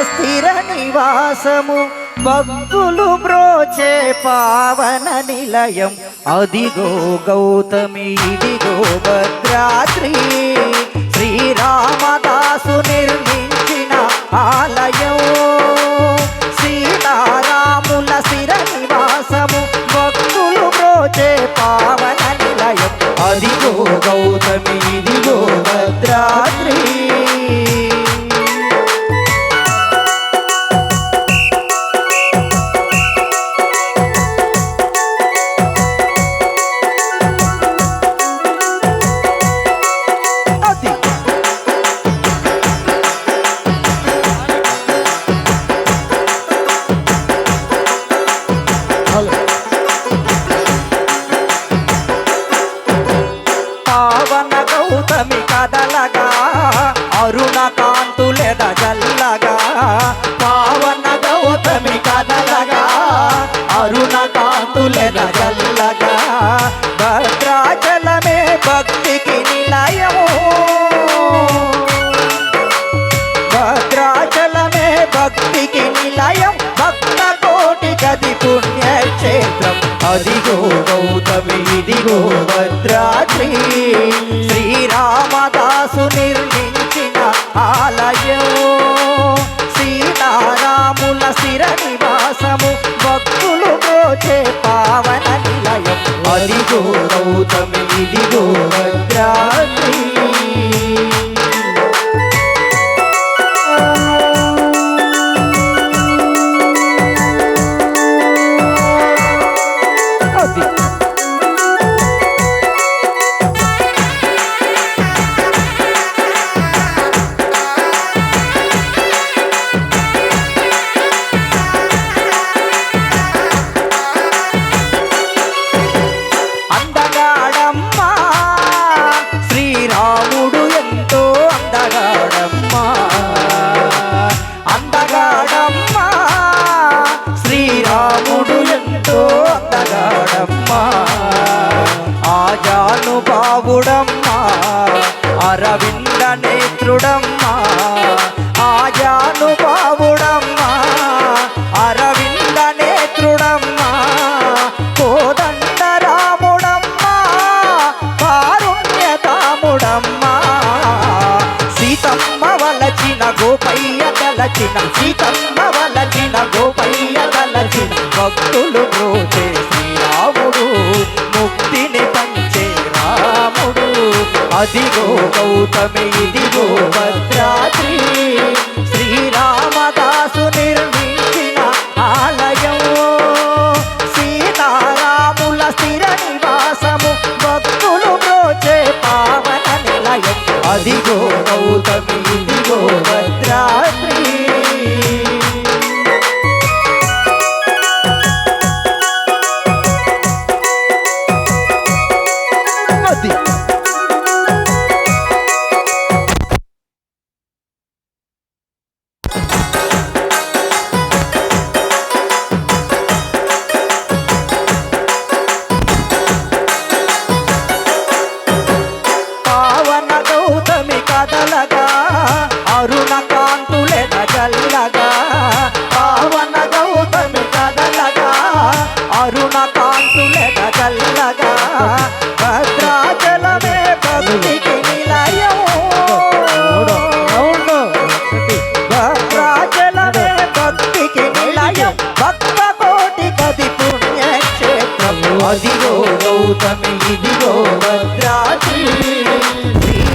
స్థిర నివాసము. భక్తులు బ్రోచే పావన నిలయం. అదిగో గౌతమి ఇదిగో భద్రాద్రి. శ్రీరామదాసు నిర్మించిన ఆలయం. సీతారాముల స్థిర నివాసము. భక్తులు బ్రోచే పావన నిలయం. అదిగో గౌతమి ఇదిగో భద్రా అదిగో గౌతమి ఇదిగో భద్రాద్రి. శ్రీరామదాసు నిర్మించిన ఆలయం. సీతారాముల స్థిర నివాసము భక్తులు బ్రోచే పావన నిలయం. అదిగో గౌతమి ఇదిగో అందగాడమ్మా ఆజానుభావుడమ్మా అరవింద నేత్రుడమ్మా. ఆజానుభావుడమ్మా అరవింద నేత్రుడమ్మా. కోదండ రాముడమ్మా కారుణ్యతాముడమ్మా సీతమ్మ వలచిన గోపయ్య తలచిన సీతమ్మ వలచిన గోపయ్య తలచిన భక్తులు బ్రోచే రాముడు ముక్తిని పంచే రాముడు. అదిగో గౌతమి ఇదిగో భద్రాద్రి. భద్రాచలమే భక్తికి నిలయం. భద్రాచలమే భక్తికి నిలయం. భక్త కోటి గది పుణ్యక్షేత్రం. అదిగో గౌతమి ఇదిగో శ్రీరామ